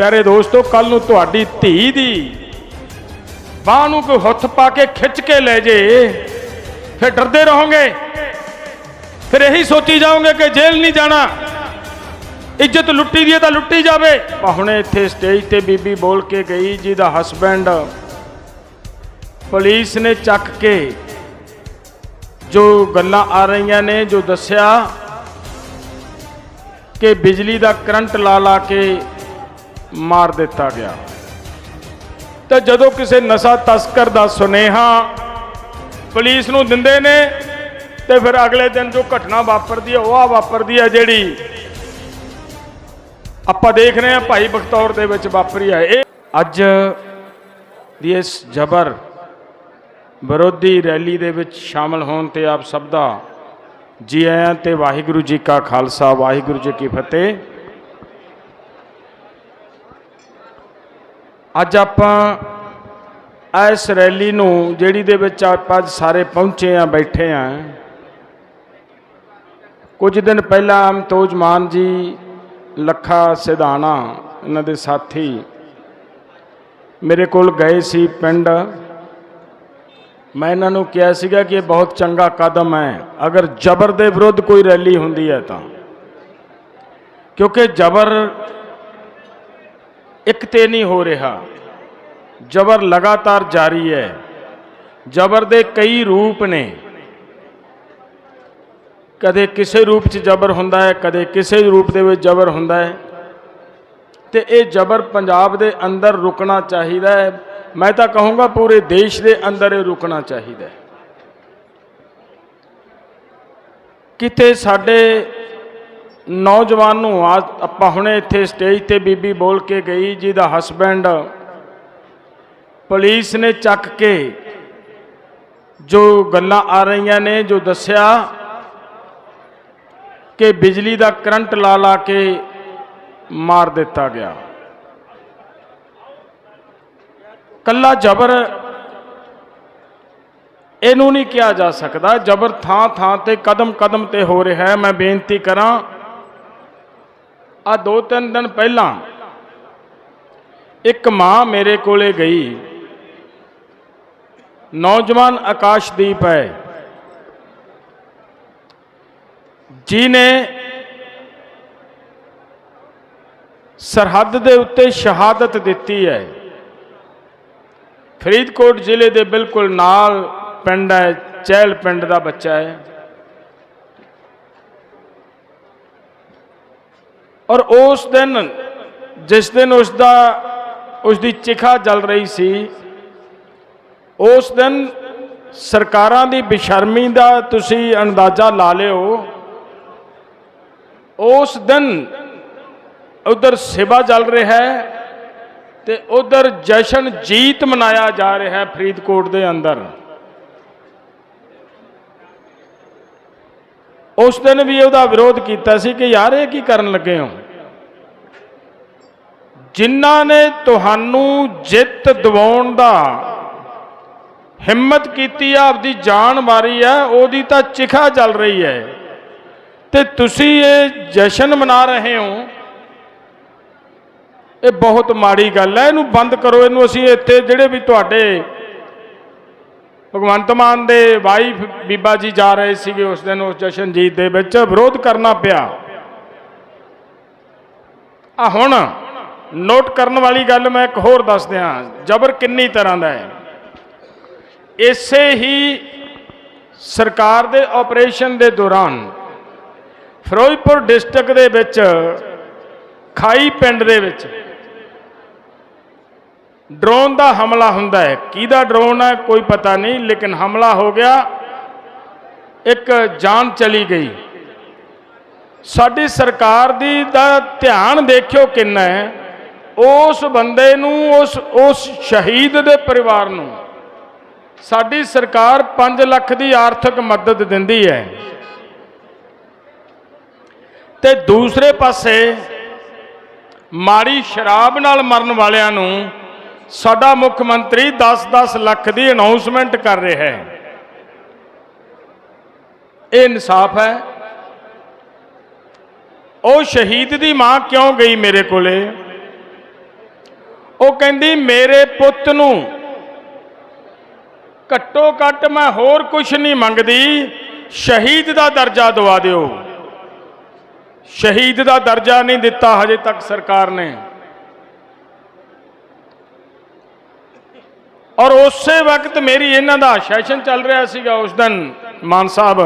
ਪਿਆਰੇ ਦੋਸਤੋ ਕੱਲ ਨੂੰ ਤੁਹਾਡੀ ਧੀ ਦੀ ਬਾਹ ਨੂੰ ਕੋਈ ਹੱਥ ਪਾ ਕੇ ਖਿੱਚ ਕੇ ਲੈ ਜੇ, ਫਿਰ ਡਰਦੇ ਰਹੋਗੇ। ਫਿਰ ਇਹੀ ਸੋਚੀ ਜਾਓਗੇ ਕਿ ਜੇਲ੍ਹ ਨਹੀਂ ਜਾਣਾ। ਇੱਜ਼ਤ ਲੁੱਟੀ ਦੀ ਹੈ ਤਾਂ ਲੁੱਟੀ ਜਾਵੇ। ਪਰ ਹੁਣੇ ਇੱਥੇ ਸਟੇਜ ਤੇ ਬੀਬੀ ਬੋਲ ਕੇ ਗਈ ਜੀ ਦਾ ਹਸਬੈਂਡ ਪੁਲਿਸ ਨੇ ਚੱਕ ਕੇ ਜੋ ਗੱਲਾਂ ਆ ਰਹੀਆਂ ਨੇ, ਜੋ ਦੱਸਿਆ ਕਿ ਬਿਜਲੀ ਦਾ ਕਰੰਟ ਲਾ ਲਾ ਕੇ ਮਾਰ ਦਿੱਤਾ ਗਿਆ। ਤੇ ਜਦੋਂ ਕਿਸੇ ਨਸ਼ਾ ਤਸਕਰ ਦਾ ਸੁਨੇਹਾ ਪੁਲਿਸ ਨੂੰ ਦਿੰਦੇ ਨੇ, ਤੇ ਫਿਰ ਅਗਲੇ ਦਿਨ ਜੋ ਘਟਨਾ ਵਾਪਰਦੀ ਹੈ, ਉਹ ਆ ਵਾਪਰਦੀ ਹੈ ਜਿਹੜੀ ਆਪਾਂ ਦੇਖ ਰਹੇ ਹਾਂ ਭਾਈ ਬਖਤੌਰ ਦੇ ਵਿੱਚ ਵਾਪਰੀ ਹੈ। ਇਹ ਅੱਜ ਦੀ ਇਸ ਜਬਰ ਵਿਰੋਧੀ ਰੈਲੀ ਦੇ ਵਿੱਚ ਸ਼ਾਮਲ ਹੋਣ ਤੇ ਆਪ ਸਭ ਦਾ ਜੀ ਆਇਆਂ ਤੇ ਵਾਹਿਗੁਰੂ ਜੀ ਕਾ ਖਾਲਸਾ, ਵਾਹਿਗੁਰੂ ਜੀ ਕੀ ਫਤਿਹ। ਅੱਜ ਆਪਾਂ ਇਸ ਰੈਲੀ ਨੂੰ, ਜਿਹੜੀ ਦੇ ਵਿੱਚ ਆਪਾਂ ਅੱਜ ਸਾਰੇ ਪਹੁੰਚੇ ਆ, ਬੈਠੇ ਆ। ਕੁਝ ਦਿਨ ਪਹਿਲਾਂ ਅਮਤੋਜ ਮਾਨ ਜੀ, ਲੱਖਾ ਸਿਧਾਣਾ, ਇਹਨਾਂ ਦੇ ਸਾਥੀ ਮੇਰੇ ਕੋਲ ਗਏ ਸੀ ਪਿੰਡ। ਮੈਂ ਇਹਨਾਂ ਨੂੰ ਕਿਹਾ ਸੀਗਾ ਕਿ ਇਹ ਬਹੁਤ ਚੰਗਾ ਕਦਮ ਹੈ। ਅਗਰ ਜ਼ਬਰ ਦੇ ਵਿਰੁੱਧ ਕੋਈ ਰੈਲੀ ਹੁੰਦੀ ਹੈ ਤਾਂ। ਕਿਉਂਕਿ ਜ਼ਬਰ ਇੱਕ ਤੇ ਨਹੀਂ ਹੋ ਰਿਹਾ। ਜ਼ਬਰ ਲਗਾਤਾਰ ਜਾਰੀ ਹੈ। ਜ਼ਬਰ ਦੇ ਕਈ ਰੂਪ ਨੇ। ਕਦੇ ਕਿਸੇ ਰੂਪ 'ਚ ਜ਼ਬਰ ਹੁੰਦਾ ਹੈ, ਕਦੇ ਕਿਸੇ ਰੂਪ ਦੇ ਵਿੱਚ ਜ਼ਬਰ ਹੁੰਦਾ ਹੈ। ਤੇ ਇਹ ਜ਼ਬਰ ਪੰਜਾਬ ਦੇ ਅੰਦਰ ਰੁਕਣਾ ਚਾਹੀਦਾ ਹੈ। ਮੈਂ ਤਾਂ ਕਹੂੰਗਾ ਪੂਰੇ ਦੇਸ਼ ਦੇ ਅੰਦਰ ਇਹ ਰੁਕਣਾ ਚਾਹੀਦਾ ਹੈ। ਕਿਤੇ ਸਾਡੇ ਨੌਜਵਾਨ ਨੂੰ ਆ ਆਪਾਂ ਹੁਣੇ ਇੱਥੇ ਸਟੇਜ ਤੇ ਬੀਬੀ ਬੋਲ ਕੇ ਗਈ, ਜਿਹਦਾ ਹਸਬੈਂਡ ਪੁਲਿਸ ਨੇ ਚੱਕ ਕੇ ਜੋ ਗੱਲਾਂ ਆ ਰਹੀਆਂ ਨੇ, ਜੋ ਦੱਸਿਆ ਕਿ ਬਿਜਲੀ ਦਾ ਕਰੰਟ ਲਾ ਲਾ ਕੇ ਮਾਰ ਦਿੱਤਾ ਗਿਆ। ਕੱਲਾ ਜ਼ਬਰ ਇਹਨੂੰ ਨਹੀਂ ਕਿਹਾ ਜਾ ਸਕਦਾ। ਜ਼ਬਰ ਥਾਂ ਥਾਂ ਤੇ ਕਦਮ ਕਦਮ ਤੇ ਹੋ ਰਿਹਾ ਹੈ। ਮੈਂ ਬੇਨਤੀ ਕਰਾਂ ਆ ਦੋ ਤਿੰਨ ਦਿਨ ਪਹਿਲਾਂ ਇੱਕ ਮਾਂ ਮੇਰੇ ਕੋਲੇ ਗਈ। ਨੌਜਵਾਨ ਆਕਾਸ਼ਦੀਪ ਹੈ। ਜੀ ਸਰਹੱਦ ਦੇ ਉੱਤੇ ਸ਼ਹਾਦਤ ਦਿੱਤੀ ਹੈ। ਫਰੀਦਕੋਟ ਜ਼ਿਲ੍ਹੇ ਦੇ ਬਿਲਕੁਲ ਨਾਲ ਪਿੰਡ ਹੈ, ਚਹਿਲ ਪਿੰਡ ਦਾ ਬੱਚਾ ਹੈ। ਔਰ ਉਸ ਦਿਨ, ਜਿਸ ਦਿਨ ਉਸ ਦਾ ਉਸ ਦੀ ਚਿਖਾ ਜਲ ਰਹੀ ਸੀ, ਉਸ ਦਿਨ ਸਰਕਾਰਾਂ ਦੀ ਬੇਸ਼ਰਮੀ ਦਾ ਤੁਸੀਂ ਅੰਦਾਜ਼ਾ ਲਾ ਲਿਓ। ਉਸ ਦਿਨ ਉਧਰ ਸੇਵਾ ਚੱਲ ਰਿਹਾ ਹੈ ਤੇ ਉਧਰ ਜਸ਼ਨ ਜੀਤ ਮਨਾਇਆ ਜਾ ਰਿਹਾ ਹੈ ਫਰੀਦਕੋਟ ਦੇ ਅੰਦਰ। ਉਸ ਦਿਨ ਵੀ ਉਹਦਾ ਵਿਰੋਧ ਕੀਤਾ ਸੀ ਕਿ ਯਾਰ ਇਹ ਕੀ ਕਰਨ ਲੱਗੇ ਹੋ? ਜਿਨ੍ਹਾਂ ਨੇ ਤੁਹਾਨੂੰ ਜਿੱਤ ਦਿਵਾਉਣ ਦਾ ਹਿੰਮਤ ਕੀਤੀ ਆ, ਆਪਦੀ ਜਾਨ ਮਾਰੀ ਆ, ਉਹਦੀ ਤਾਂ ਚਿਖਾ ਚੱਲ ਰਹੀ ਹੈ। ਤੇ ਤੁਸੀਂ ਇਹ ਜਸ਼ਨ ਮਨਾ ਰਹੇ ਹੋ? ਇਹ ਬਹੁਤ ਮਾੜੀ ਗੱਲ ਹੈ। ਇਹਨੂੰ ਬੰਦ ਕਰੋ। ਇਹਨੂੰ ਅਸੀਂ ਇੱਥੇ ਜਿਹੜੇ ਵੀ ਤੁਹਾਡੇ ਭਗਵੰਤ ਮਾਨ ਦੇ ਵਾਈਫ ਬੀਬਾ ਜੀ ਜਾ ਰਹੇ ਸੀਗੇ ਉਸ ਦਿਨ ਉਸ ਜਸ਼ਨਜੀਤ ਦੇ ਵਿੱਚ, ਵਿਰੋਧ ਕਰਨਾ ਪਿਆ। ਆ ਹੁਣ ਨੋਟ ਕਰਨ ਵਾਲੀ ਗੱਲ ਮੈਂ ਇੱਕ ਹੋਰ ਦੱਸ ਦਿਆਂ, ਜ਼ਬਰ ਕਿੰਨੀ ਤਰ੍ਹਾਂ ਦਾ ਹੈ। ਇਸੇ ਹੀ ਸਰਕਾਰ ਦੇ ਆਪਰੇਸ਼ਨ ਦੇ ਦੌਰਾਨ ਫਿਰੋਜ਼ਪੁਰ ਡਿਸਟ੍ਰਿਕਟ ਦੇ ਵਿੱਚ, ਖਾਈ ਪਿੰਡ ਦੇ ਵਿੱਚ ਡਰੋਨ ਦਾ ਹਮਲਾ ਹੁੰਦਾ ਹੈ। ਕਿਹਦਾ ਡਰੋਨ ਹੈ, ਕੋਈ ਪਤਾ ਨਹੀਂ, ਲੇਕਿਨ ਹਮਲਾ ਹੋ ਗਿਆ। ਇੱਕ ਜਾਨ ਚਲੀ ਗਈ। ਸਾਡੀ ਸਰਕਾਰ ਦੀ ਦਾ ਧਿਆਨ ਦੇਖਿਓ ਕਿੰਨਾ ਹੈ। ਉਸ ਬੰਦੇ ਨੂੰ, ਉਸ ਉਸ ਸ਼ਹੀਦ ਦੇ ਪਰਿਵਾਰ ਨੂੰ ਸਾਡੀ ਸਰਕਾਰ 5 ਲੱਖ ਦੀ ਆਰਥਿਕ ਮਦਦ ਦਿੰਦੀ ਹੈ। ਤੇ ਦੂਸਰੇ ਪਾਸੇ ਮਾੜੀ ਸ਼ਰਾਬ ਨਾਲ ਮਰਨ ਵਾਲਿਆਂ ਨੂੰ ਸਾਡਾ ਮੁੱਖ ਮੰਤਰੀ 10-10 ਲੱਖ ਦੀ ਅਨਾਉਂਸਮੈਂਟ ਕਰ ਰਿਹਾ ਹੈ। ਇਹ ਇਨਸਾਫ ਹੈ। ਉਹ ਸ਼ਹੀਦ ਦੀ ਮਾਂ ਕਿਉਂ ਗਈ ਮੇਰੇ ਕੋਲੇ? ਉਹ ਕਹਿੰਦੀ, ਮੇਰੇ ਪੁੱਤ ਨੂੰ ਘੱਟੋ ਘੱਟ ਮੈਂ ਹੋਰ ਕੁਝ ਨਹੀਂ ਮੰਗਦੀ। ਸ਼ਹੀਦ ਦਾ ਦਰਜਾ ਦਵਾ ਦਿਓ। ਸ਼ਹੀਦ ਦਾ ਦਰਜਾ ਨਹੀਂ ਦਿੱਤਾ ਹਜੇ ਤੱਕ ਸਰਕਾਰ ਨੇ। ਔਰ ਉਸੇ ਵਕਤ ਮੇਰੀ ਇਹਨਾਂ ਦਾ ਸੈਸ਼ਨ ਚੱਲ ਰਿਹਾ ਸੀਗਾ ਉਸ ਦਿਨ, ਮਾਨ ਸਾਹਿਬ।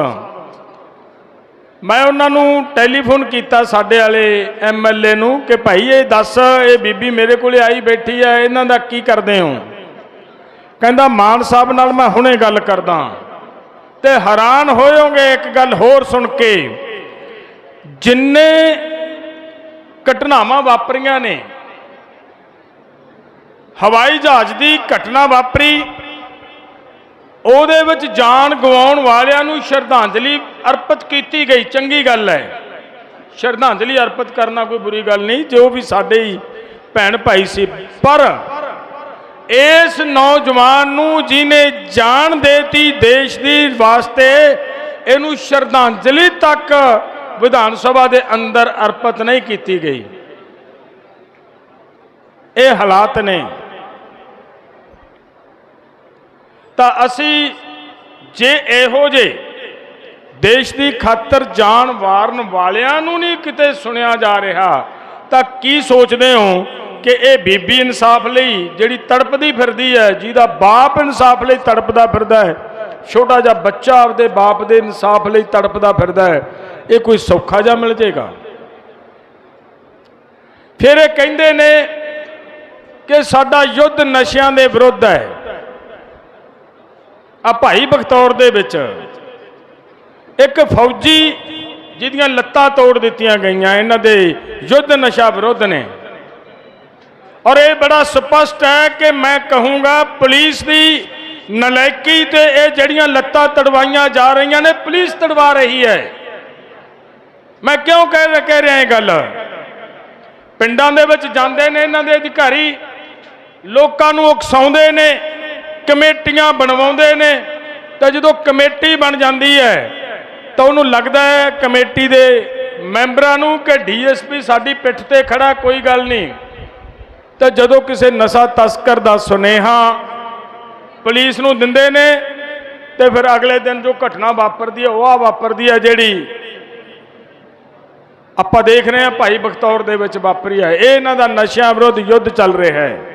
ਮੈਂ ਉਹਨਾਂ ਨੂੰ ਟੈਲੀਫੋਨ ਕੀਤਾ ਸਾਡੇ ਵਾਲੇ ਐਮਐਲਏ ਨੂੰ ਕਿ ਭਾਈ ਇਹ ਦੱਸ, ਇਹ ਬੀਬੀ ਮੇਰੇ ਕੋਲੇ ਆਈ ਬੈਠੀ ਹੈ ਇਹਨਾਂ ਦਾ ਕੀ ਕਰਦੇ ਹੋ? ਕਹਿੰਦਾ, ਮਾਨ ਸਾਹਿਬ ਨਾਲ ਮੈਂ ਹੁਣੇ ਗੱਲ ਕਰਦਾ। ਤੇ ਹੈਰਾਨ ਹੋਇਓਗੇ ਇੱਕ ਗੱਲ ਹੋਰ ਸੁਣ ਕੇ। ਜਿੰਨੇ ਘਟਨਾਵਾਂ ਵਾਪਰੀਆਂ ਨੇ ਹਵਾਈ ਜਹਾਜ਼ ਦੀ ਘਟਨਾ ਵਾਪਰੀ। ਉਹਦੇ ਵਿੱਚ ਜਾਨ ਗਵਾਉਣ ਵਾਲਿਆਂ ਨੂੰ ਸ਼ਰਧਾਂਜਲੀ ਅਰਪਿਤ ਕੀਤੀ ਗਈ। ਚੰਗੀ ਗੱਲ ਹੈ। ਸ਼ਰਧਾਂਜਲੀ ਅਰਪਿਤ ਕਰਨਾ ਕੋਈ ਬੁਰੀ ਗੱਲ ਨਹੀਂ, ਜੋ ਵੀ ਸਾਡੇ ਹੀ ਭੈਣ ਭਾਈ ਸੀ। ਪਰ ਇਸ ਨੌਜਵਾਨ ਨੂੰ ਜਿਨੇ ਜਾਨ ਦੇਤੀ ਦੇਸ਼ ਦੀ ਵਾਸਤੇ, ਇਹਨੂੰ ਸ਼ਰਧਾਂਜਲੀ ਤੱਕ ਵਿਧਾਨ ਸਭਾ ਦੇ ਅੰਦਰ ਅਰਪਿਤ ਨਹੀਂ ਕੀਤੀ ਗਈ। ਇਹ ਹਾਲਾਤ ਨੇ। ਤਾਂ ਅਸੀਂ ਜੇ ਇਹੋ ਜੇ ਦੇਸ਼ ਦੀ ਖਾਤਰ ਜਾਨ ਵਾਰਨ ਵਾਲਿਆਂ ਨੂੰ ਨਹੀਂ ਕਿਤੇ ਸੁਣਿਆ ਜਾ ਰਿਹਾ, ਤਾਂ ਕੀ ਸੋਚਦੇ ਹੋ ਕਿ ਇਹ ਬੀਬੀ ਇਨਸਾਫ ਲਈ ਜਿਹੜੀ ਤੜਪਦੀ ਫਿਰਦੀ ਹੈ, ਜਿਹਦਾ ਬਾਪ ਇਨਸਾਫ ਲਈ ਤੜਪਦਾ ਫਿਰਦਾ ਹੈ, ਛੋਟਾ ਜਿਹਾ ਬੱਚਾ ਆਪਦੇ ਬਾਪ ਦੇ ਇਨਸਾਫ ਲਈ ਤੜਪਦਾ ਫਿਰਦਾ ਹੈ, ਇਹ ਕੋਈ ਸੌਖਾ ਜਿਹਾ ਮਿਲ ਜਾਏਗਾ? ਫਿਰ ਇਹ ਕਹਿੰਦੇ ਨੇ ਕਿ ਸਾਡਾ ਯੁੱਧ ਨਸ਼ਿਆਂ ਦੇ ਵਿਰੁੱਧ ਹੈ। ਆ ਭਾਈ ਬਖਤੌਰ ਦੇ ਵਿੱਚ ਇੱਕ ਫੌਜੀ ਜਿਹਦੀਆਂ ਲੱਤਾਂ ਤੋੜ ਦਿੱਤੀਆਂ ਗਈਆਂ, ਇਹਨਾਂ ਦੇ ਯੁੱਧ ਨਸ਼ਾ ਵਿਰੁੱਧ ਨੇ। ਔਰ ਇਹ ਬੜਾ ਸਪਸ਼ਟ ਹੈ ਕਿ ਮੈਂ ਕਹੂੰਗਾ, ਪੁਲਿਸ ਦੀ ਨਲਾਇਕੀ ਤੇ ਇਹ ਜਿਹੜੀਆਂ ਲੱਤਾਂ ਤੜਵਾਈਆਂ ਜਾ ਰਹੀਆਂ ਨੇ, ਪੁਲਿਸ ਤੜਵਾ ਰਹੀ ਹੈ। ਮੈਂ ਕਿਉਂ ਕਹਿ ਕਹਿ ਰਿਹਾ ਇਹ ਗੱਲ? ਪਿੰਡਾਂ ਦੇ ਵਿੱਚ ਜਾਂਦੇ ਨੇ, ਇਹਨਾਂ ਦੇ ਅਧਿਕਾਰੀ, ਲੋਕਾਂ ਨੂੰ ਉਕਸਾਉਂਦੇ ਨੇ ਕਮੇਟੀਆਂ ਬਣਵਾਉਂਦੇ ਨੇ, ਤਾਂ ਜਦੋਂ ਕਮੇਟੀ ਬਣ ਜਾਂਦੀ ਹੈ, ਤਾਂ ਉਹਨੂੰ ਲੱਗਦਾ ਹੈ ਕਮੇਟੀ ਦੇ ਮੈਂਬਰਾਂ ਨੂੰ ਕਿ ਡੀਐਸਪੀ ਸਾਡੀ ਪਿੱਠ ਤੇ ਖੜਾ, ਕੋਈ ਗੱਲ ਨਹੀਂ। ਤਾਂ ਜਦੋਂ ਕਿਸੇ ਨਸ਼ਾ ਤਸਕਰ ਦਾ ਸੁਨੇਹਾ ਪੁਲਿਸ ਨੂੰ ਦਿੰਦੇ ਨੇ, ਤੇ ਫਿਰ ਅਗਲੇ ਦਿਨ ਜੋ ਘਟਨਾ ਵਾਪਰਦੀ ਹੈ, ਉਹ ਆ ਵਾਪਰਦੀ ਹੈ ਜਿਹੜੀ ਆਪਾਂ ਦੇਖ ਰਹੇ ਹਾਂ ਭਾਈ ਬਖਤੌਰ ਦੇ ਵਿੱਚ ਵਾਪਰੀ ਹੈ। ਇਹ ਇਹਨਾਂ ਦਾ ਨਸ਼ਿਆਂ ਵਿਰੁੱਧ ਯੁੱਧ ਚੱਲ ਰਿਹਾ ਹੈ।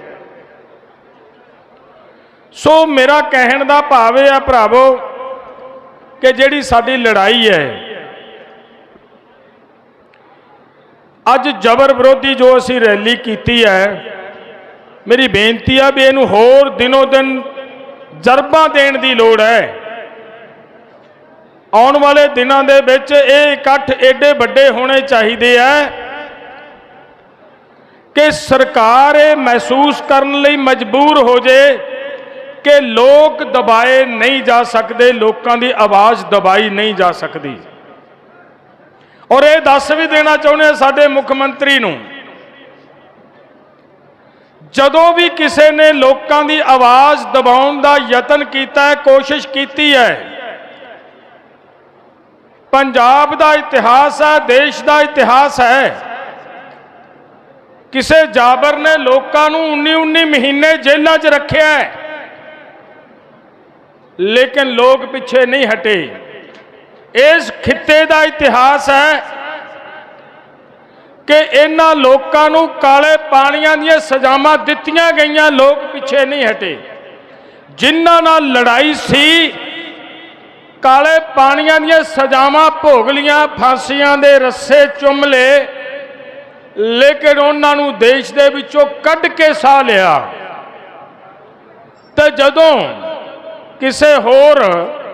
ਸੋ ਮੇਰਾ ਕਹਿਣ ਦਾ ਭਾਵ ਇਹ ਆ ਭਰਾਵੋ ਕਿ ਜਿਹੜੀ ਸਾਡੀ ਲੜਾਈ ਹੈ, ਅੱਜ ਜ਼ਬਰ ਵਿਰੋਧੀ ਜੋ ਅਸੀਂ ਰੈਲੀ ਕੀਤੀ ਹੈ, ਮੇਰੀ ਬੇਨਤੀ ਆ ਵੀ ਇਹਨੂੰ ਹੋਰ ਦਿਨੋ ਦਿਨ ਜਰਬਾ ਦੇਣ ਦੀ ਲੋੜ ਹੈ। ਆਉਣ ਵਾਲੇ ਦਿਨਾਂ ਦੇ ਵਿੱਚ ਇਹ ਇਕੱਠ ਏਡੇ ਵੱਡੇ ਹੋਣੇ ਚਾਹੀਦੇ ਆ ਕਿ ਸਰਕਾਰ ਇਹ ਮਹਿਸੂਸ ਕਰਨ ਲਈ ਮਜਬੂਰ ਹੋ ਜੇ ਕਿ ਲੋਕ ਦਬਾਏ ਨਹੀਂ ਜਾ ਸਕਦੇ, ਲੋਕਾਂ ਦੀ ਆਵਾਜ਼ ਦਬਾਈ ਨਹੀਂ ਜਾ ਸਕਦੀ। ਔਰ ਇਹ ਦੱਸ ਵੀ ਦੇਣਾ ਚਾਹੁੰਦੇ ਹਾਂ ਸਾਡੇ ਮੁੱਖ ਮੰਤਰੀ ਨੂੰ, ਜਦੋਂ ਵੀ ਕਿਸੇ ਨੇ ਲੋਕਾਂ ਦੀ ਆਵਾਜ਼ ਦਬਾਉਣ ਦਾ ਯਤਨ ਕੀਤਾ ਹੈ, ਕੋਸ਼ਿਸ਼ ਕੀਤੀ ਹੈ, ਪੰਜਾਬ ਦਾ ਇਤਿਹਾਸ ਹੈ, ਦੇਸ਼ ਦਾ ਇਤਿਹਾਸ ਹੈ, ਕਿਸੇ ਜਾਬਰ ਨੇ ਲੋਕਾਂ ਨੂੰ 19-19 ਮਹੀਨੇ ਜੇਲ੍ਹਾਂ 'ਚ ਰੱਖਿਆ ਹੈ। ਲੇਕਿਨ ਲੋਕ ਪਿੱਛੇ ਨਹੀਂ ਹਟੇ। ਇਸ ਖਿੱਤੇ ਦਾ ਇਤਿਹਾਸ ਹੈ ਕਿ ਇਹਨਾਂ ਲੋਕਾਂ ਨੂੰ ਕਾਲੇ ਪਾਣੀਆਂ ਦੀਆਂ ਸਜ਼ਾਵਾਂ ਦਿੱਤੀਆਂ ਗਈਆਂ, ਲੋਕ ਪਿੱਛੇ ਨਹੀਂ ਹਟੇ। ਜਿਨ੍ਹਾਂ ਨਾਲ ਲੜਾਈ ਸੀ, ਕਾਲੇ ਪਾਣੀਆਂ ਦੀਆਂ ਸਜ਼ਾਵਾਂ ਭੋਗ ਲੀਆਂ, ਫਾਂਸੀਆਂ ਦੇ ਰੱਸੇ ਚੁੰਮ ਲਏ, ਲੇਕਿਨ ਉਹਨਾਂ ਨੂੰ ਦੇਸ਼ ਦੇ ਵਿੱਚੋਂ ਕੱਢ ਕੇ ਸਾਹ ਲਿਆ। ਤੇ ਜਦੋਂ ਕਿਸੇ ਹੋਰ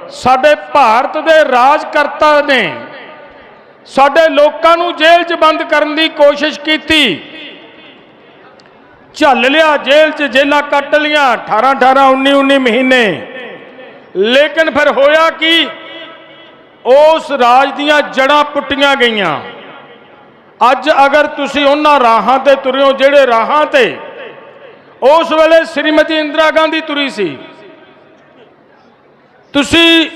ਸਾਡੇ ਭਾਰਤ ਦੇ ਰਾਜਕਰਤਾ ਨੇ ਸਾਡੇ ਲੋਕਾਂ ਨੂੰ ਜੇਲ੍ਹ 'ਚ ਬੰਦ ਕਰਨ ਦੀ ਕੋਸ਼ਿਸ਼ ਕੀਤੀ। ਝੱਲ ਲਿਆ ਜੇਲ੍ਹ 'ਚ, ਜੇਲਾਂ ਕੱਟ ਲੀਆਂ 18 18 19 19 ਮਹੀਨੇ। ਲੇਕਿਨ ਫਿਰ ਹੋਇਆ ਕਿ? ਉਸ ਰਾਜ ਦੀਆਂ ਜੜਾਂ ਪੁੱਟੀਆਂ ਗਈਆਂ। ਅੱਜ ਅਗਰ ਤੁਸੀਂ ਉਹਨਾਂ ਰਾਹਾਂ ਤੇ ਤੁਰਿਓ ਜਿਹੜੇ ਰਾਹਾਂ ਤੇ, ਉਸ ਵੇਲੇ ਸ੍ਰੀਮਤੀ ਇੰਦਰਾ ਗਾਂਧੀ ਤੁਰੀ ਸੀ। ਤੁਸੀਂ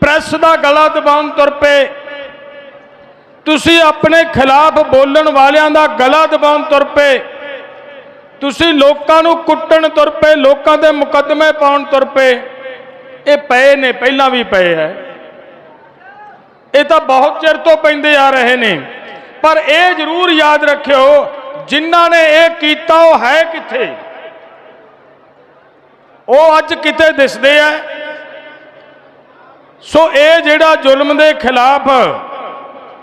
ਪ੍ਰੈਸ ਦਾ ਗਲਾ ਦਬਾਉਣ ਤੁਰ ਪਏ। ਤੁਸੀਂ ਆਪਣੇ ਖਿਲਾਫ ਬੋਲਣ ਵਾਲਿਆਂ ਦਾ ਗਲਾ ਦਬਾਉਣ ਤੁਰ ਪਏ। ਤੁਸੀਂ ਲੋਕਾਂ ਨੂੰ ਕੁੱਟਣ ਤੁਰ ਪਏ, ਲੋਕਾਂ ਦੇ ਮੁਕੱਦਮੇ ਪਾਉਣ ਤੁਰ ਪਏ। ਇਹ ਪਏ ਨੇ, ਪਹਿਲਾਂ ਵੀ ਪਏ ਐ ਇਹ ਤਾਂ ਬਹੁਤ ਚਿਰ ਤੋਂ ਪੈਂਦੇ ਆ ਰਹੇ ਨੇ। ਪਰ ਇਹ ਜ਼ਰੂਰ ਯਾਦ ਰੱਖਿਓ, ਜਿਨ੍ਹਾਂ ਨੇ ਇਹ ਕੀਤਾ ਉਹ ਹੈ ਕਿੱਥੇ? ਉਹ ਅੱਜ ਕਿਤੇ ਦਿਸਦੇ ਆ। ਸੋ ਇਹ ਜਿਹੜਾ ਜ਼ੁਲਮ ਦੇ ਖਿਲਾਫ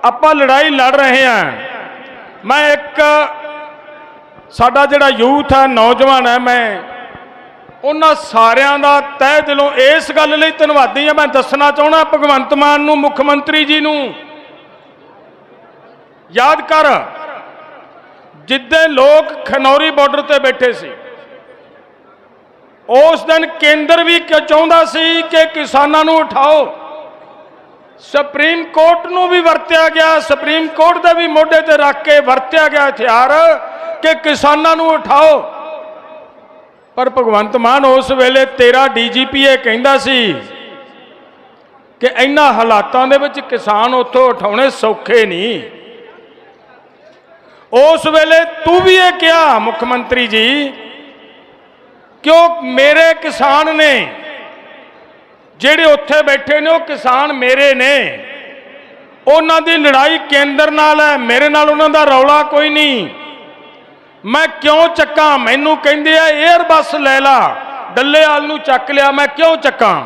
ਆਪਾਂ ਲੜਾਈ ਲੜ ਰਹੇ ਹਾਂ, ਮੈਂ ਇੱਕ ਸਾਡਾ ਜਿਹੜਾ ਯੂਥ ਹੈ ਨੌਜਵਾਨ ਹੈ ਮੈਂ ਉਹਨਾਂ ਸਾਰਿਆਂ ਦਾ ਤਹਿ ਦਿਲੋਂ ਇਸ ਗੱਲ ਲਈ ਧੰਨਵਾਦੀ ਹਾਂ। ਮੈਂ ਦੱਸਣਾ ਚਾਹਣਾ ਭਗਵੰਤ ਮਾਨ ਨੂੰ, ਮੁੱਖ ਮੰਤਰੀ ਜੀ ਨੂੰ ਯਾਦ ਕਰ, ਜਿੱਦੇ ਲੋਕ ਖਨੌਰੀ ਬਾਰਡਰ ਤੇ ਬੈਠੇ ਸੀ ਉਸ ਦਿਨ ਕੇਂਦਰ ਵੀ ਚਾਹੁੰਦਾ ਸੀ ਕਿ ਕਿਸਾਨਾਂ ਨੂੰ ਉਠਾਓ? ਸੁਪਰੀਮ ਕੋਰਟ ਨੂੰ ਵੀ ਵਰਤਿਆ ਗਿਆ ਸੁਪਰੀਮ ਕੋਰਟ ਦੇ ਵੀ ਮੋਢੇ ਤੇ ਰੱਖ ਕੇ ਵਰਤਿਆ ਗਿਆ ਹਥਿਆਰ ਕਿ ਕਿਸਾਨਾਂ ਨੂੰ ਉਠਾਓ। ਪਰ ਭਗਵੰਤ ਮਾਨ ਉਸ ਵੇਲੇ ਤੇਰਾ ਡੀਜੀਪੀ ਇਹ ਕਹਿੰਦਾ ਸੀ ਕਿ ਇਹਨਾਂ ਹਾਲਾਤਾਂ ਦੇ ਵਿੱਚ ਕਿਸਾਨ ਉੱਥੋਂ ਉਠਾਉਣੇ ਸੌਖੇ ਨਹੀਂ। ਉਸ ਵੇਲੇ ਤੂੰ ਵੀ ਇਹ ਕਿਹਾ, ਮੁੱਖ ਮੰਤਰੀ ਜੀ ਕਿਉਂ ਮੇਰੇ ਕਿਸਾਨ ਨੇ? ਜਿਹੜੇ ਉੱਥੇ ਬੈਠੇ ਨੇ, ਉਹ ਕਿਸਾਨ ਮੇਰੇ ਨੇ। ਉਹਨਾਂ ਦੀ ਲੜਾਈ ਕੇਂਦਰ ਨਾਲ ਹੈ, ਮੇਰੇ ਨਾਲ ਉਹਨਾਂ ਦਾ ਰੌਲਾ ਕੋਈ ਨਹੀਂ। ਮੈਂ ਕਿਉਂ ਚੱਕਾਂ? ਮੈਨੂੰ ਕਹਿੰਦੇ ਆ 에ਅਰ ਬੱਸ ਲੈ। ਲਾ ਡੱਲੇਵਾਲ ਨੂੰ ਚੱਕ ਲਿਆ, ਮੈਂ ਕਿਉਂ ਚੱਕਾਂ?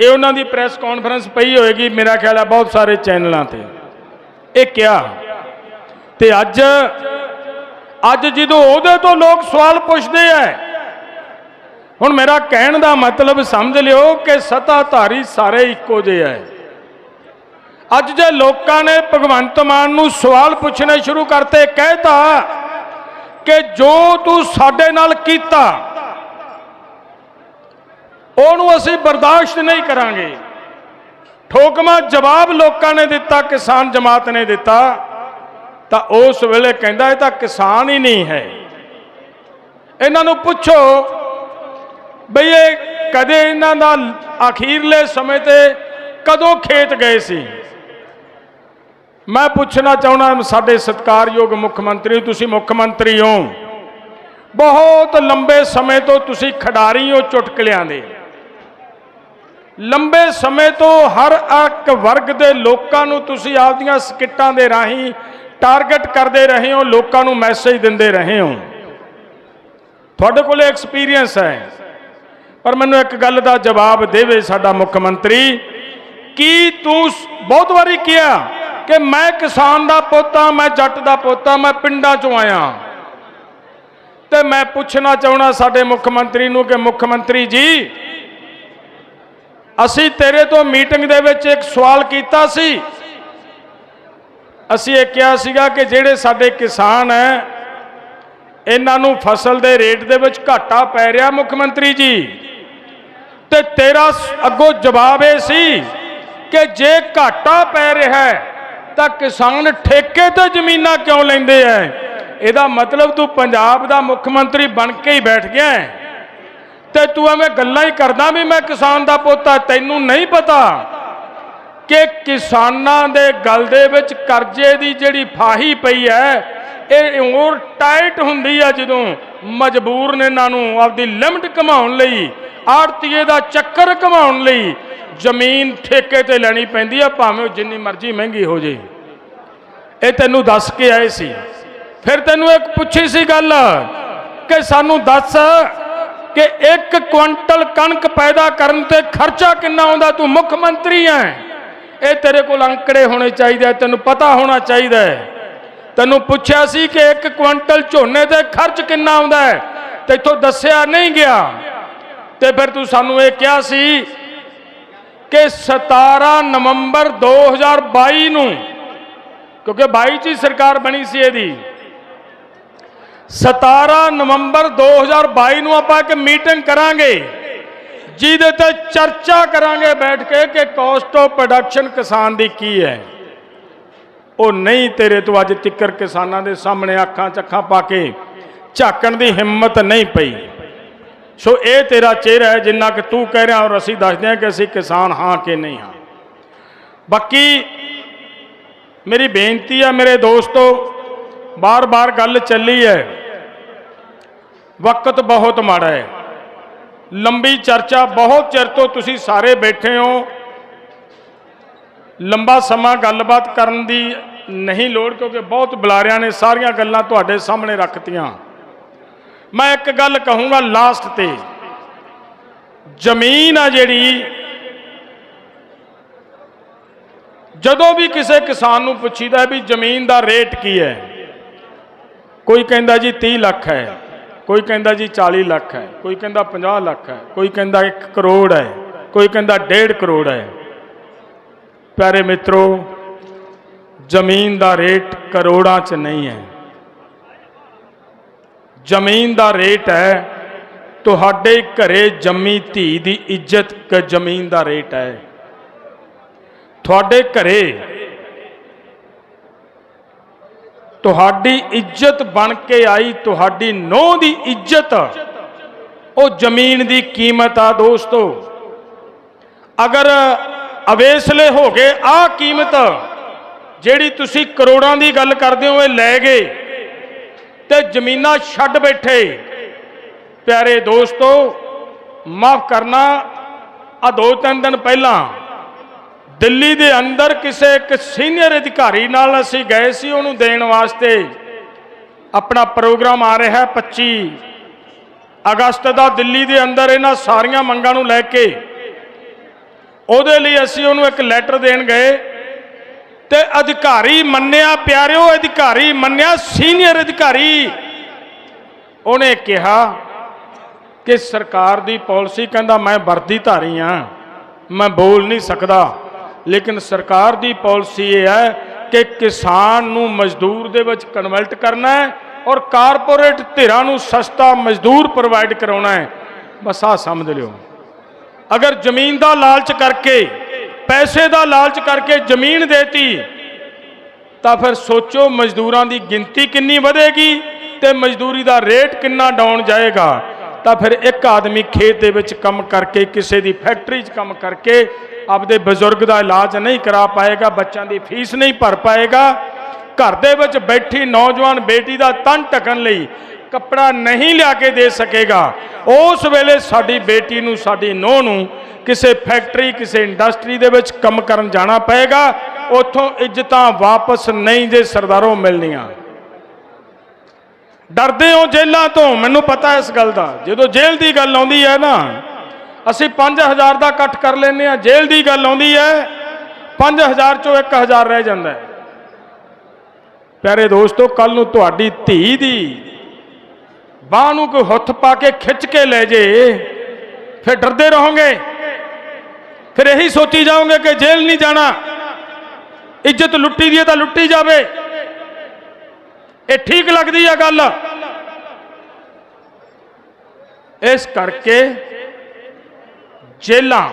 ਇਹ ਉਹਨਾਂ ਦੀ ਪ੍ਰੈਸ ਕਾਨਫਰੰਸ ਪਈ ਹੋਏਗੀ, ਮੇਰਾ ਖਿਆਲ ਹੈ ਬਹੁਤ ਸਾਰੇ ਚੈਨਲਾਂ ਤੇ। ਇਹ ਕਿਹਾ ਤੇ ਅੱਜ ਅੱਜ ਜਦੋਂ ਉਹਦੇ ਤੋਂ ਲੋਕ ਸਵਾਲ ਪੁੱਛਦੇ ਆ ਹੁਣ ਮੇਰਾ ਕਹਿਣ ਦਾ ਮਤਲਬ ਸਮਝ ਲਿਓ ਕਿ ਸਤਾਧਾਰੀ ਸਾਰੇ ਇੱਕੋ ਜਿਹੇ ਆ ਅੱਜ ਜੇ ਲੋਕਾਂ ਨੇ ਭਗਵੰਤ ਮਾਨ ਨੂੰ ਸਵਾਲ ਪੁੱਛਣੇ ਸ਼ੁਰੂ ਕਰਤੇ, ਕਹਿਤਾ ਕਿ ਜੋ ਤੂੰ ਸਾਡੇ ਨਾਲ ਕੀਤਾ, ਉਹਨੂੰ ਅਸੀਂ ਬਰਦਾਸ਼ਤ ਨਹੀਂ ਕਰਾਂਗੇ। ਠੋਕਮਾ ਜਵਾਬ ਲੋਕਾਂ ਨੇ ਦਿੱਤਾ, ਕਿਸਾਨ ਜਮਾਤ ਨੇ ਦਿੱਤਾ, ਤਾਂ ਉਸ ਵੇਲੇ ਕਹਿੰਦਾ ਇਹ ਤਾਂ ਕਿਸਾਨ ਹੀ ਨਹੀਂ ਹੈ। ਇਹਨਾਂ ਨੂੰ ਪੁੱਛੋ ਬਈ ਇਹ ਕਦੇ ਇਹਨਾਂ ਦਾ ਅਖੀਰਲੇ ਸਮੇਂ ਤੇ ਕਦੋਂ ਖੇਤ ਗਏ ਸੀ? ਮੈਂ ਪੁੱਛਣਾ ਚਾਹੁੰਦਾ ਸਾਡੇ ਸਤਿਕਾਰਯੋਗ ਮੁੱਖ ਮੰਤਰੀ, ਤੁਸੀਂ ਮੁੱਖ ਮੰਤਰੀ ਹੋ। ਬਹੁਤ ਲੰਬੇ ਸਮੇਂ ਤੋਂ ਤੁਸੀਂ ਖਿਡਾਰੀ ਹੋ ਚੁਟਕਲਿਆਂ ਦੇ। ਲੰਬੇ ਸਮੇਂ ਤੋਂ ਹਰ ਇੱਕ ਵਰਗ ਦੇ ਲੋਕਾਂ ਨੂੰ ਤੁਸੀਂ ਆਪਦੀਆਂ ਸਕਿੱਟਾਂ ਦੇ ਰਾਹੀਂ ਟਾਰਗੇਟ ਕਰਦੇ ਰਹੇ ਹੋ, ਲੋਕਾਂ ਨੂੰ ਮੈਸੇਜ ਦਿੰਦੇ ਰਹੇ ਹੋ। ਤੁਹਾਡੇ ਕੋਲ ਐਕਸਪੀਰੀਅੰਸ ਹੈ। ਪਰ ਮੈਨੂੰ ਇੱਕ ਗੱਲ ਦਾ ਜਵਾਬ ਦੇਵੇ ਸਾਡਾ ਮੁੱਖ ਮੰਤਰੀ। ਕੀ ਤੂੰ ਬਹੁਤ ਵਾਰੀ ਕਿਹਾ ਕਿ ਮੈਂ ਕਿਸਾਨ ਦਾ ਪੋਤਾ ਮੈਂ ਜੱਟ ਦਾ ਪੋਤਾ ਮੈਂ ਪਿੰਡਾਂ ਚੋਂ ਆਇਆ ਤੇ ਮੈਂ ਪੁੱਛਣਾ ਚਾਹਣਾ ਸਾਡੇ ਮੁੱਖ ਮੰਤਰੀ ਨੂੰ ਕਿ ਮੁੱਖ ਮੰਤਰੀ ਜੀ, ਅਸੀਂ ਤੇਰੇ ਤੋਂ ਮੀਟਿੰਗ ਦੇ ਵਿੱਚ ਇੱਕ ਸਵਾਲ ਕੀਤਾ ਸੀ। ਅਸੀਂ ਇਹ ਕਿਹਾ ਸੀਗਾ ਕਿ ਜਿਹੜੇ ਸਾਡੇ ਕਿਸਾਨ ਹੈ, ਇਹਨਾਂ ਨੂੰ ਫਸਲ ਦੇ ਰੇਟ ਦੇ ਵਿੱਚ ਘਾਟਾ ਪੈ ਰਿਹਾ ਮੁੱਖ ਮੰਤਰੀ ਜੀ। ਤੇ ਤੇਰਾ ਸ- ਅੱਗੋਂ ਜਵਾਬ ਇਹ ਸੀ ਕਿ ਜੇ ਘਾਟਾ ਪੈ ਰਿਹਾ ਤਾਂ ਕਿਸਾਨ ਠੇਕੇ ਤੇ ਜ਼ਮੀਨਾਂ ਕਿਉਂ ਲੈਂਦੇ ਐ ਇਹਦਾ ਮਤਲਬ ਤੂੰ ਪੰਜਾਬ ਦਾ ਮੁੱਖ ਮੰਤਰੀ ਬਣ ਕੇ ਹੀ ਬੈਠ ਗਿਆ ਹੈ। ਤੇ ਤੂੰ ਐਵੇਂ ਗੱਲਾਂ ਹੀ ਕਰਦਾ ਵੀ ਮੈਂ ਕਿਸਾਨ ਦਾ ਪੋਤਾ ਤੈਨੂੰ ਨਹੀਂ ਪਤਾ ਕਿ ਕਿਸਾਨਾਂ ਦੇ ਗਲ ਦੇ ਵਿੱਚ ਕਰਜ਼ੇ ਦੀ ਜਿਹੜੀ ਫਾਹੀ ਪਈ ਹੈ ਇਹ ਹੋਰ ਟਾਈਟ ਹੁੰਦੀ ਆ ਜਦੋਂ ਮਜਬੂਰ ਨੇ ਇਹਨਾਂ ਨੂੰ ਆਪਦੀ ਲਿਮਟ ਕਮਾਉਣ ਲਈ ਆੜਤੀਏ ਦਾ ਚੱਕਰ ਕਮਾਉਣ ਲਈ ਜ਼ਮੀਨ ਠੇਕੇ ਤੇ ਲੈਣੀ ਪੈਂਦੀ ਆ ਭਾਵੇਂ ਉਹ ਜਿੰਨੀ ਮਰਜ਼ੀ ਮਹਿੰਗੀ ਹੋ ਜੇ। ਇਹ ਤੈਨੂੰ ਦੱਸ ਕੇ ਆਏ ਸੀ। ਫਿਰ ਤੈਨੂੰ ਇੱਕ ਪੁੱਛੀ ਸੀ ਗੱਲ ਕਿ ਸਾਨੂੰ ਦੱਸ ਕਿ ਇੱਕ ਕੁਇੰਟਲ ਕਣਕ ਪੈਦਾ ਕਰਨ ਤੇ ਖਰਚਾ ਕਿੰਨਾ ਆਉਂਦਾ? ਤੂੰ ਮੁੱਖ ਮੰਤਰੀ ਐ। ਇਹ ਤੇਰੇ ਕੋਲ ਅੰਕੜੇ ਹੋਣੇ ਚਾਹੀਦੇ ਆ, ਤੈਨੂੰ ਪਤਾ ਹੋਣਾ ਚਾਹੀਦਾ ਹੈ। ਤੈਨੂੰ ਪੁੱਛਿਆ ਸੀ ਕਿ ਇੱਕ ਕੁਇੰਟਲ ਝੋਨੇ ਤੇ ਖਰਚ ਕਿੰਨਾ ਆਉਂਦਾ ਹੈ? ਤੇ ਦੱਸਿਆ ਨਹੀਂ ਗਿਆ। ਤੇ ਫਿਰ ਤੂੰ ਸਾਨੂੰ ਇਹ ਕਿਹਾ ਸੀ ਕਿ 17 ਨਵੰਬਰ 2022 ਨੂੰ, ਕਿਉਂਕਿ 22 ਚ ਹੀ ਸਰਕਾਰ ਬਣੀ ਸੀ ਇਹਦੀ 17 ਨਵੰਬਰ 2022 ਨੂੰ ਆਪਾਂ ਇੱਕ ਮੀਟਿੰਗ ਕਰਾਂਗੇ, ਜਿਹਦੇ ਤੇ ਚਰਚਾ ਕਰਾਂਗੇ ਬੈਠ ਕੇ ਕਿ ਕਾਸਟ ਆਫ ਪ੍ਰੋਡਕਸ਼ਨ ਕਿਸਾਨ ਦੀ ਕੀ ਹੈ। ਉਹ ਨਹੀਂ, ਤੇਰੇ ਤੋਂ ਅੱਜ ਤਿੱਕਰ ਕਿਸਾਨਾਂ ਦੇ ਸਾਹਮਣੇ ਅੱਖਾਂ ਚੱਖਾਂ ਪਾ ਕੇ ਝਾਕਣ ਦੀ ਹਿੰਮਤ ਨਹੀਂ ਪਈ। ਸੋ ਇਹ ਤੇਰਾ ਚਿਹਰਾ ਹੈ ਜਿੰਨਾ ਕਿ ਤੂੰ ਕਹਿ ਰਿਹਾ ਔਰ ਅਸੀਂ ਦੱਸਦੇ ਹਾਂ ਕਿ ਅਸੀਂ ਕਿਸਾਨ ਹਾਂ ਕਿ ਨਹੀਂ ਹਾਂ। ਬਾਕੀ ਮੇਰੀ ਬੇਨਤੀ ਹੈ ਮੇਰੇ ਦੋਸਤੋ, ਬਾਰ-ਬਾਰ ਗੱਲ ਚੱਲੀ ਹੈ। ਵਕਤ ਬਹੁਤ ਮਾੜਾ ਹੈ। ਲੰਬੀ ਚਰਚਾ, ਬਹੁਤ ਚਿਰ ਤੋਂ ਤੁਸੀਂ ਸਾਰੇ ਬੈਠੇ ਹੋ। ਲੰਬਾ ਸਮਾਂ ਗੱਲਬਾਤ ਕਰਨ ਦੀ ਨਹੀਂ ਲੋੜ ਕਿਉਂਕਿ ਬਹੁਤ ਬੁਲਾਰਿਆਂ ਨੇ ਸਾਰੀਆਂ ਗੱਲਾਂ ਤੁਹਾਡੇ ਸਾਹਮਣੇ ਰੱਖਤੀਆਂ। ਮੈਂ ਇੱਕ ਗੱਲ ਕਹੂੰਗਾ ਲਾਸਟ ਤੇ। ਜ਼ਮੀਨ ਆ ਜਿਹੜੀ, ਜਦੋਂ ਵੀ ਕਿਸੇ ਕਿਸਾਨ ਨੂੰ ਪੁੱਛੀਦਾ ਵੀ ਜ਼ਮੀਨ ਦਾ ਰੇਟ ਕੀ ਹੈ, ਕੋਈ ਕਹਿੰਦਾ ਜੀ 30 ਲੱਖ ਹੈ, ਕੋਈ ਕਹਿੰਦਾ ਜੀ 40 ਲੱਖ ਹੈ, ਕੋਈ ਕਹਿੰਦਾ 50 ਲੱਖ ਹੈ, ਕੋਈ ਕਹਿੰਦਾ 1 ਕਰੋੜ ਹੈ, ਕੋਈ ਕਹਿੰਦਾ 1.5 ਕਰੋੜ ਹੈ। ਪਿਆਰੇ ਮਿੱਤਰੋ, ਜ਼ਮੀਨ ਦਾ ਰੇਟ ਕਰੋੜਾਂ 'ਚ ਨਹੀਂ ਹੈ। ਜ਼ਮੀਨ ਦਾ ਰੇਟ ਹੈ, ਤੁਹਾਡੇ ਘਰੇ ਜੰਮੀ ਧੀ ਦੀ ਇੱਜ਼ਤ ਕ ਜ਼ਮੀਨ ਦਾ ਰੇਟ ਹੈ। ਤੁਹਾਡੇ ਘਰੇ ਤੁਹਾਡੀ ਇੱਜ਼ਤ ਬਣ ਕੇ ਆਈ, ਤੁਹਾਡੀ ਨੋਹ ਦੀ ਇੱਜ਼ਤ, ਉਹ ਜ਼ਮੀਨ ਦੀ ਕੀਮਤ ਆ ਦੋਸਤੋ। ਅਗਰ ਅਵੇਸਲੇ ਹੋ ਗਏ ਆ ਕੀਮਤ ਜਿਹੜੀ ਤੁਸੀਂ ਕਰੋੜਾਂ ਦੀ ਗੱਲ ਕਰਦੇ ਹੋ, ਇਹ ਲੈ ਗਏ। ਤੇ ਜ਼ਮੀਨਾਂ ਛੱਡ ਬੈਠੇ। ਪਿਆਰੇ ਦੋਸਤੋ, ਮਾਫ ਕਰਨਾ ਆ ਦੋ ਤਿੰਨ ਦਿਨ ਪਹਿਲਾਂ ਦਿੱਲੀ ਦੇ ਅੰਦਰ ਕਿਸੇ ਇੱਕ ਸੀਨੀਅਰ ਅਧਿਕਾਰੀ ਨਾਲ ਅਸੀਂ ਗਏ ਸੀ, ਉਹਨੂੰ ਦੇਣ ਵਾਸਤੇ। ਆਪਣਾ ਪ੍ਰੋਗਰਾਮ ਆ ਰਿਹਾ ਹੈ 25 ਅਗਸਤ ਦਾ ਦਿੱਲੀ ਦੇ ਅੰਦਰ ਇਹਨਾਂ ਸਾਰੀਆਂ ਮੰਗਾਂ ਨੂੰ ਲੈ ਕੇ। ਉਹਦੇ ਲਈ ਅਸੀਂ ਉਹਨੂੰ ਇੱਕ ਲੈਟਰ ਦੇਣ ਗਏ। ਤੇ ਅਧਿਕਾਰੀ ਮੰਨਿਆ, ਪਿਆਰਿਓ, ਅਧਿਕਾਰੀ ਮੰਨਿਆ, ਸੀਨੀਅਰ ਅਧਿਕਾਰੀ। ਉਹਨੇ ਕਿਹਾ ਕਿ ਸਰਕਾਰ ਦੀ ਪਾਲਿਸੀ ਕਹਿੰਦਾ, ਮੈਂ ਵਰਦੀ ਧਾਰੀ ਆ, ਮੈਂ ਬੋਲ ਨਹੀਂ ਸਕਦਾ। ਲੇਕਿਨ ਸਰਕਾਰ ਦੀ ਪਾਲਿਸੀ ਇਹ ਹੈ ਕਿ ਕਿਸਾਨ ਨੂੰ ਮਜ਼ਦੂਰ ਦੇ ਵਿੱਚ ਕਨਵਰਟ ਕਰਨਾ ਹੈ ਔਰ ਕਾਰਪੋਰੇਟ ਧਿਰਾਂ ਨੂੰ ਸਸਤਾ ਮਜ਼ਦੂਰ ਪ੍ਰੋਵਾਈਡ ਕਰਾਉਣਾ ਹੈ। ਬਸ ਆ ਸਮਝ ਲਿਓ। ਅਗਰ ਜ਼ਮੀਨ ਦਾ ਲਾਲਚ ਕਰਕੇ ਪੈਸੇ ਦਾ ਲਾਲਚ ਕਰਕੇ ਜ਼ਮੀਨ ਦੇਤੀ, ਤਾਂ ਫਿਰ ਸੋਚੋ ਮਜ਼ਦੂਰਾਂ ਦੀ ਗਿਣਤੀ ਕਿੰਨੀ ਵਧੇਗੀ ਤੇ ਮਜ਼ਦੂਰੀ ਦਾ ਰੇਟ ਕਿੰਨਾ ਡਾਊਨ ਜਾਏਗਾ। ਤਾਂ ਫਿਰ ਇੱਕ ਆਦਮੀ ਖੇਤ ਦੇ ਵਿੱਚ ਕੰਮ ਕਰਕੇ, ਕਿਸੇ ਦੀ ਫੈਕਟਰੀ 'ਚ ਕੰਮ ਕਰਕੇ ਆਪਦੇ ਬਜ਼ੁਰਗ ਦਾ ਇਲਾਜ ਨਹੀਂ ਕਰਾ ਪਾਏਗਾ, ਬੱਚਿਆਂ ਦੀ ਫੀਸ ਨਹੀਂ ਭਰ ਪਾਏਗਾ। ਘਰ ਦੇ ਵਿੱਚ ਬੈਠੀ ਨੌਜਵਾਨ ਬੇਟੀ ਦਾ ਤਨ ਢਕਣ ਲਈ ਕੱਪੜਾ ਨਹੀਂ ਲਿਆ ਕੇ ਦੇ ਸਕੇਗਾ। ਉਸ ਵੇਲੇ ਸਾਡੀ ਬੇਟੀ ਨੂੰ, ਸਾਡੀ ਨੂੰਹ ਨੂੰ ਕਿਸੇ ਫੈਕਟਰੀ, ਕਿਸੇ ਇੰਡਸਟਰੀ ਦੇ ਵਿੱਚ ਕੰਮ ਕਰਨ ਜਾਣਾ ਪਏਗਾ। ਉੱਥੋਂ ਇੱਜ਼ਤਾਂ ਵਾਪਸ ਨਹੀਂ ਜੇ ਸਰਦਾਰੋਂ ਮਿਲਣੀਆਂ। ਡਰਦੇ ਹੋ ਜੇਲ੍ਹਾਂ ਤੋਂ? ਮੈਨੂੰ ਪਤਾ ਇਸ ਗੱਲ ਦਾ। ਜਦੋਂ ਜੇਲ੍ਹ ਦੀ ਗੱਲ ਆਉਂਦੀ ਹੈ ਨਾ, ਅਸੀਂ 5000 ਦਾ ਇਕੱਠ ਕਰ ਲੈਂਦੇ ਆ ਜੇਲ੍ਹ ਦੀ ਗੱਲ ਆਉਂਦੀ ਹੈ 5000 ਚੋਂ 1000 ਰਹਿ ਜਾਂਦਾ ਹੈ। ਪਿਆਰੇ ਦੋਸਤੋ ਕੱਲ ਨੂੰ ਤੁਹਾਡੀ ਧੀ ਦੀ ਬਾਹ ਨੂੰ ਕੋਈ ਹੱਥ ਪਾ ਕੇ ਖਿੱਚ ਕੇ ਲੈ ਜੇ, ਫਿਰ ਡਰਦੇ ਰਹੋਗੇ। ਫਿਰ ਇਹੀ ਸੋਚੀ ਜਾਓਗੇ ਕਿ ਜੇਲ੍ਹ ਨਹੀਂ ਜਾਣਾ। ਇੱਜ਼ਤ ਲੁੱਟੀ ਦੀ ਹੈ ਤਾਂ ਲੁੱਟੀ ਜਾਵੇ। ਇਹ ਠੀਕ ਲੱਗਦੀ ਆ ਗੱਲ। ਇਸ ਕਰਕੇ ਜੇਲਾਂ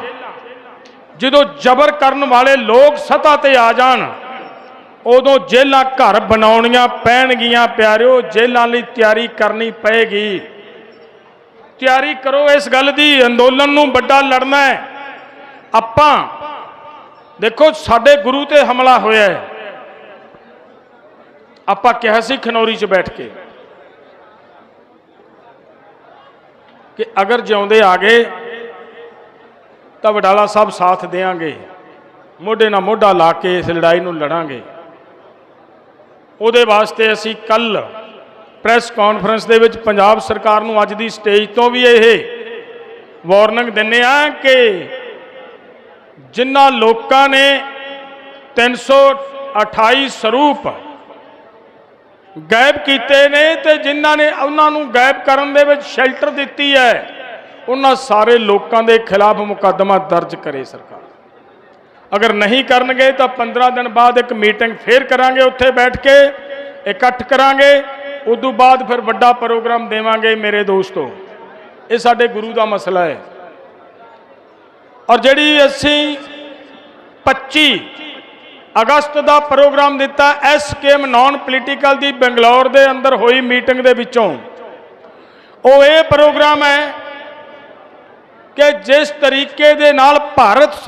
ਜਦੋਂ ਜ਼ਬਰ ਕਰਨ ਵਾਲੇ ਲੋਕ ਸਤਾ ਤੇ ਆ ਜਾਣ ਉਦੋਂ ਜੇਲਾਂ ਘਰ ਬਣਾਉਣੀਆਂ ਪੈਣਗੀਆਂ, ਪਿਆਰਿਓ, ਜੇਲਾਂ ਲਈ ਤਿਆਰੀ ਕਰਨੀ ਪਏਗੀ। ਤਿਆਰੀ ਕਰੋ ਇਸ ਗੱਲ ਦੀ, ਅੰਦੋਲਨ ਨੂੰ ਵੱਡਾ ਲੜਨਾ ਹੈ। ਆਪਾਂ, ਦੇਖੋ, ਸਾਡੇ ਗੁਰੂ ਤੇ ਹਮਲਾ ਹੋਇਆ ਹੈ। ਆਪਾਂ ਕਿਹਾ ਸੀ ਖਨੌਰੀ 'ਚ ਬੈਠ ਕੇ ਕਿ ਅਗਰ ਜਿਉਂਦੇ ਆ ਗਏ, ਤਾਂ ਵਡਾਲਾ ਸਾਹਿਬ ਸਾਥ ਦੇਾਂਗੇ। ਮੋਢੇ ਨਾਲ ਮੋਢਾ ਲਾ ਕੇ ਇਸ ਲੜਾਈ ਨੂੰ ਲੜਾਂਗੇ। ਉਹਦੇ ਵਾਸਤੇ ਅਸੀਂ ਕੱਲ ਪ੍ਰੈਸ ਕਾਨਫਰੰਸ ਦੇ ਵਿੱਚ ਪੰਜਾਬ ਸਰਕਾਰ ਨੂੰ ਅੱਜ ਦੀ ਸਟੇਜ ਤੋਂ ਵੀ ਇਹ ਵਾਰਨਿੰਗ ਦਿੰਨੇ ਆ ਕਿ ਜਿਨ੍ਹਾਂ ਲੋਕਾਂ ਨੇ 328 ਸਰੂਪ ਗਾਇਬ ਕੀਤੇ ਨੇ ਤੇ ਜਿਨ੍ਹਾਂ ਨੇ ਉਹਨਾਂ ਨੂੰ ਗਾਇਬ ਕਰਨ ਦੇ ਵਿੱਚ ਸ਼ੈਲਟਰ ਦਿੱਤੀ ਹੈ, ਉਹਨਾਂ ਸਾਰੇ ਲੋਕਾਂ ਦੇ ਖਿਲਾਫ ਮੁਕੱਦਮਾ ਦਰਜ ਕਰੇ ਸਰਕਾਰ। ਅਗਰ ਨਹੀਂ ਕਰਨਗੇ ਤਾਂ 15 ਦਿਨ ਬਾਅਦ ਇੱਕ ਮੀਟਿੰਗ ਫੇਰ ਕਰਾਂਗੇ ਉੱਥੇ ਬੈਠ ਕੇ, ਇਕੱਠ ਕਰਾਂਗੇ, ਉਦੋਂ ਬਾਅਦ ਫਿਰ ਵੱਡਾ ਪ੍ਰੋਗਰਾਮ ਦੇਵਾਂਗੇ ਮੇਰੇ ਦੋਸਤੋ। ਇਹ ਸਾਡੇ ਗੁਰੂ ਦਾ ਮਸਲਾ ਹੈ। ਔਰ ਜਿਹੜੀ ਅਸੀਂ 25 ਅਗਸਤ ਦਾ ਪ੍ਰੋਗਰਾਮ ਦਿੱਤਾ ਐਸਕੇਐਮ ਨਾਨ ਪੋਲੀਟੀਕਲ ਦੀ ਬੰਗਲੌਰ ਦੇ ਅੰਦਰ ਹੋਈ ਮੀਟਿੰਗ ਦੇ ਵਿੱਚੋਂ। ਉਹ ਇਹ ਪ੍ਰੋਗਰਾਮ ਹੈ ਕਿ ਜਿਸ ਤਰੀਕੇ ਦੇ ਨਾਲ ਭਾਰਤ